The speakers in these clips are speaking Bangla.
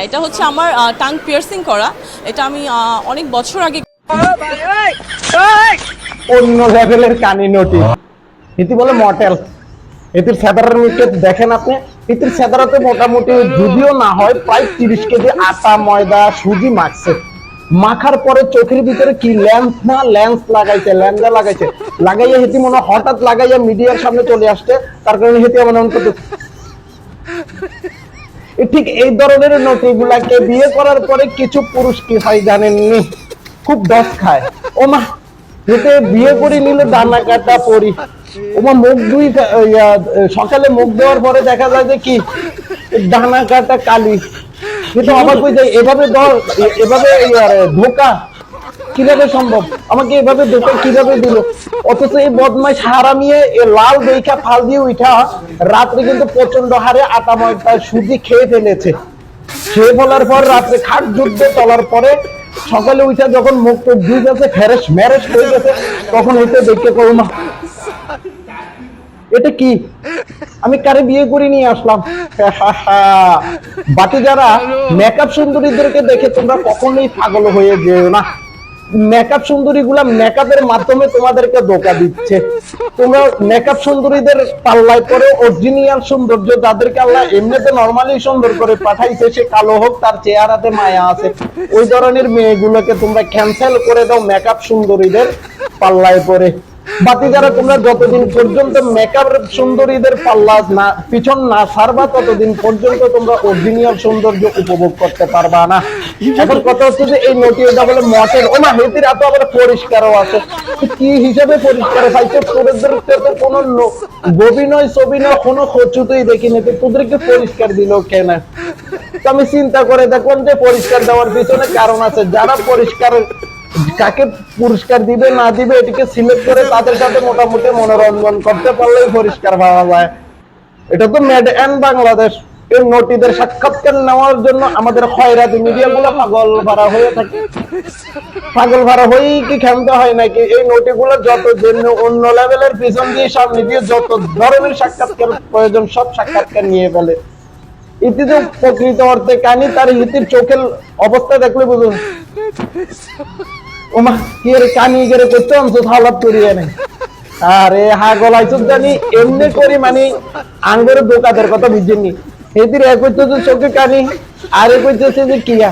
হ্যাঁ এটা হচ্ছে আমার টাং পিয়ার্সিং করা। এটা আমি অনেক বছর আগে অন্য লেভেলের কানি নটি ইতি বলে দেখেন আপনি। মোটামুটি যদিও না হয়, প্রায় তিরিশ কেজি আটা, ময়দা, সুজি মাখছে। মাখার পরে চোখের ভিতরে কি লেন্স না লেন্স লাগাইছে ল্যান্ডা লাগাইছে। লাগাইয়া হেতি মনে হঠাৎ লাগাইয়া মিডিয়ার সামনে চলে আসছে। তার কারণে হেতি মনে অন্তত ঠিক এই ধরনের নটিগুলাকে বিয়ে করার পরে কিছু পুরুষ কি হয় জানেননি? খুব দশ খায়। ও মা এতে বিয়ে করে নিলে দানা কাটা পরি। মুখ দুই সকালে মুখ দেওয়ার পরে দেখা যায় যে কি? দানা কাটা কালি। কিন্তু অবাক হয়ে যায়, এভাবে ধর- এভাবে ধোকা কীভাবে সম্ভব? আমাকে এভাবে ধোকা কীভাবে দিল? অথচ এই বদমাই হারামিয়ে এ লাল দেখা ফাল দিয়ে উঠা রাত্রে কিন্তু প্রচণ্ড হারে আটা ময়দা সুজি খেয়ে ফেলেছে। খেয়ে ফেলার পর রাত্রে খাট যুদ্ধ চলার পরে সকালে উঠা যখন মুখ টুক ধুয়ে গেছে ফেরেস ম্যারেজ হয়ে গেছে, তখন হইতে দেখতে করো না এটা কি? আমি কারে বিয়ে করে নিয়ে আসলাম? বাকি যারা মেকআপ সুন্দরীদেরকে দেখে তোমরা কখনোই পাগল হয়ে যেও না। মেকআপ সুন্দরী গুলা মেকআপের মাধ্যমে তোমাদেরকে ধোকা দিচ্ছে। তোমরা মেকআপ সুন্দরীদের পাল্লায় পরে অরিজিনাল সৌন্দর্য যাদেরকে আল্লাহ এমনিতে নর্মালি সুন্দর করে পাঠাইছে, সে কালো হোক, তার চেহারাতে মায়া আছে। ওই ধরনের মেয়েগুলোকে তোমরা ক্যান্সেল করে দাও মেকআপ সুন্দরীদের পাল্লায় পরে। বাকি যারা তোমরা যতদিন পর্যন্ত মেকআপ সুন্দরীদের পাল্লা না, পিছন না ছাড়বা ততদিন পর্যন্ত তোমরা অরিজিনাল সৌন্দর্য উপভোগ করতে পারবা না। এখন কথা হচ্ছে যে এই নটি এটা বলে মটের ও না হেতির এত আবার পরিষ্কারও আছে। কি হিসাবে পরিষ্কার পাইছে তোদের তো কোনো লো- গবিনয় সবিনয় কোনো খচুতেই দেখিনি। তো তোদেরকে পরিষ্কার দিল কেন? তো আমি চিন্তা করে দেখলাম যে পরিষ্কার দেওয়ার পিছনে কারণ আছে। যারা পরিষ্কার কাকে পুরস্কার দিবে, না দিবে, এটিকে সিলেক্ট করে তাদের সাথে মোটামুটি মনোরঞ্জন করতে পারলেই পরিষ্কার পাওয়া যায়। এটা তো মেড এন বাংলাদেশ। এই নটিদের সাক্ষাৎকার নেওয়ার জন্য আমাদের খয়রাতি পাগল ভাড়া হয়ে থাকে। পাগল ভাড়া হয়েই কি ক্ষমতা হয় নাকি? এই নটিগুলো যত জন্য অন্য লেভেলের পিছন দিয়ে সামনে দিয়ে যত ধরনের সাক্ষাৎকার প্রয়োজন, সব সাক্ষাৎকার নিয়ে ফেলে। ইতি প্রকৃত অর্থে কানি তার ইতির চোখের অবস্থা দেখলে বুঝুন। ওমা কি এর কানি গেরে করতে হালাত করিয়ে নেই। আরে, হা চোখ জানি, এমনি করি মানে দোকানের কথা এদির এক চোখে কানি, আর এক যে কিয়া।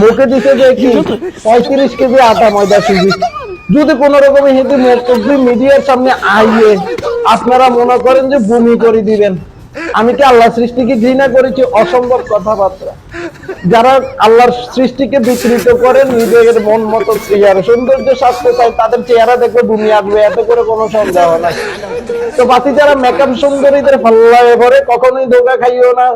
মুখে দিছে যে কি? পঁয়ত্রিশ কেজি আটা ময়দা সুজি। যদি কোন রকমের হেঁটে মুখ মিডিয়ার সামনে আইয়ে, আপনারা মনে করেন যে বমি করে দিবেন। আমি কি আল্লাহ সৃষ্টিকে ঘৃণা করেছি? অসম্ভব কথাবার্তা। যারা আল্লাহর সৃষ্টিকে বিকৃত করে নিজের মন মতো চেহারা সৌন্দর্য স্বাস্থ্য চাই তাদের চেহারা দেখবে ভূমি আসবে এত করে কোনো সন্দেহ নাই। তো বাকি যারা মেকআপ সুন্দরীদের পাল্লায় ভরে, কখনোই ধোকা খাইও না।